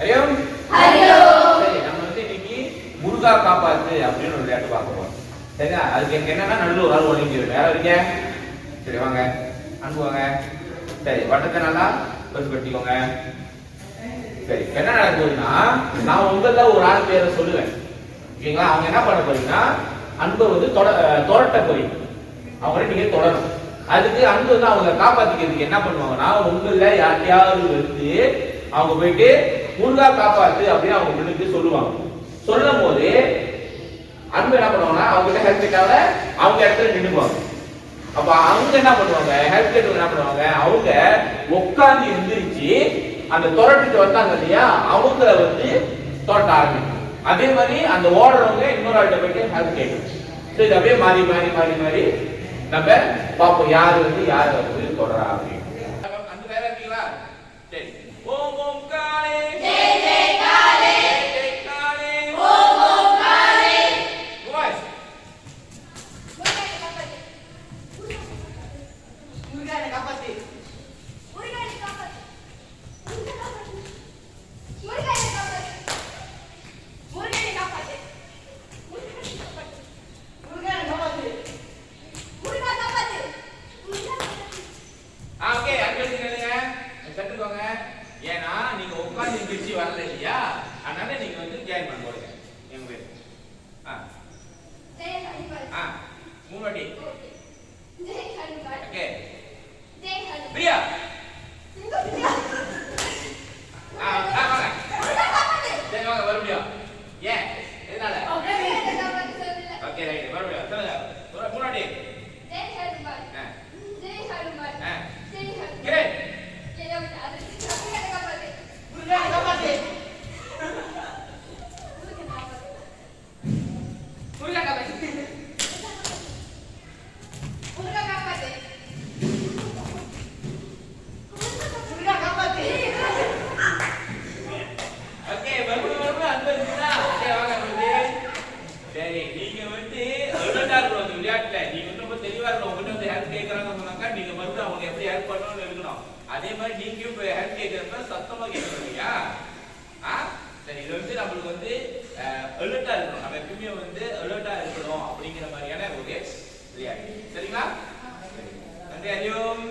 ஹரியோம். சரி நம்ம வந்து இன்னைக்கு முருகா காப்பாத்து அப்படின்னு ஒரு விளையாட்டு பார்க்க போறோம். சரியா? அதுக்கு எனக்கு என்னன்னா நடுவில் ஒரு ஆள் ஒதுங்கிடு யாரும் இருக்கீங்க சரி வாங்க. அன்பு வாங்க. சரி வட்டத்தை நல்லா பசு கட்டிக்கோங்க சரி என்ன நடக்க போகுதுன்னா நான் உங்கள ஒரு ஆள் பேரை சொல்லுவேன். ஓகேங்களா? அவங்க என்ன பண்ண போறீங்கன்னா அன்பை வந்து தொட தொரட்ட போறீங்க. அவங்கள நீங்க தொடரணும் அதுக்கு அன்பு வந்து அவங்க காப்பாத்திக்கிறதுக்கு என்ன பண்ணுவாங்கன்னா உங்கள யார்ட்டையாவது வந்து அவங்க போயிட்டு முருகா காப்பாத்து அப்படின்னு அவங்க முன்னுக்கு சொல்லுவாங்க. சொல்லும் போது அன்பு என்ன பண்ணுவாங்கன்னா அவங்க கிட்ட ஹெல்ப் கேட்டால அவங்க இடத்துல நின்றுவாங்க அப்ப அவங்க என்ன பண்ணுவாங்க ஹெல்ப் என்ன பண்ணுவாங்க அவங்க உட்காந்து எந்திரிச்சு அந்த துரட்டிட்டு வந்தாங்க இல்லையா அவங்கள வந்து துரட்ட ஆரம்பிக்கும். அதே மாதிரி அந்த ஓடுறவங்க இன்னொரு ஆள்கிட்ட போயிட்டு ஹெல்ப் கேட்கும். ஸோ இது அப்படியே மாறி மாறி மாறி மாறி நம்ம பார்ப்போம் யார் வந்து யார் வந்து தொடரா அப்படின்னு. அந்த வேற இருக்கீங்களா? சரி. ஓம் ஓம் சென்றுக்கோங்க ஏன்னா நீங்க உட்கார்ந்து எந்திரிச்சு வரல இல்லையா? அதனால நீங்க வந்து ஜாயின் பண்ண போறீங்க. எங்க பேர் ஆ ஜெய் ஹனுமான் ஆ மூணு வாட்டி ஜெய் ஹனுமான் ஓகே ஜெய் ஹனுமான் பிரியா எங்க பிரியா ஆ ஆ வாங்க முருகா காப்பாத்து சரி வாங்க மறுபடியும் ஏன் எதனால முருகனை காப்பாத்து சொல்லல ஓகே ரைட் மறுபடியும் சொல்லுங்க ஒரு மூணு வாட்டி ஜெய் ஹனுமான் ஆ ஜெய் ஹனுமான் ஆ ஜெய் ஹனுமான் கிரேட் ஜெய் ஹனுமான் முருகனை காப்பாத்து முருகனை காப்பாத்து முருகனை காப்பாத்து முருகனை காப்பாத்து முருகா காப்பாத்து முருகனை காப்பாத்து ஓகே மறுபடியும் மறுபடியும் அன்பு இருக்குதா ஓகே வாங்க மறுபடியும் சரி நீங்க வந்து அழுதா இருக்கணும் அந்த விளையாட்டுல நீங்க வந்து ரொம்ப தெளிவா இருக்கணும். உங்ககிட்ட வந்து ஹெல்ப் கேட்கறாங்க சொன்னாக்கா நீங்க மறுபடியும் அவங்க எப்படி ஹெல்ப் பண்ணணும்னு இருக்கணும் அதே மாதிரி நீங்களும் இப்போ ஹெல்ப் கேட்கறப்ப சத்தமா கேட்கறீங்களா இல்லையா ஆ? சரி இது வந்து நம்மளுக்கு வந்து அலர்ட்டா இருக்கணும். நம்ம எப்பயுமே வந்து அலர்ட்டா இருக்கணும் அப்படிங்கிற மாதிரியான ஒரு விளையாட்டு சரிங்களா? நன்றி அறியும்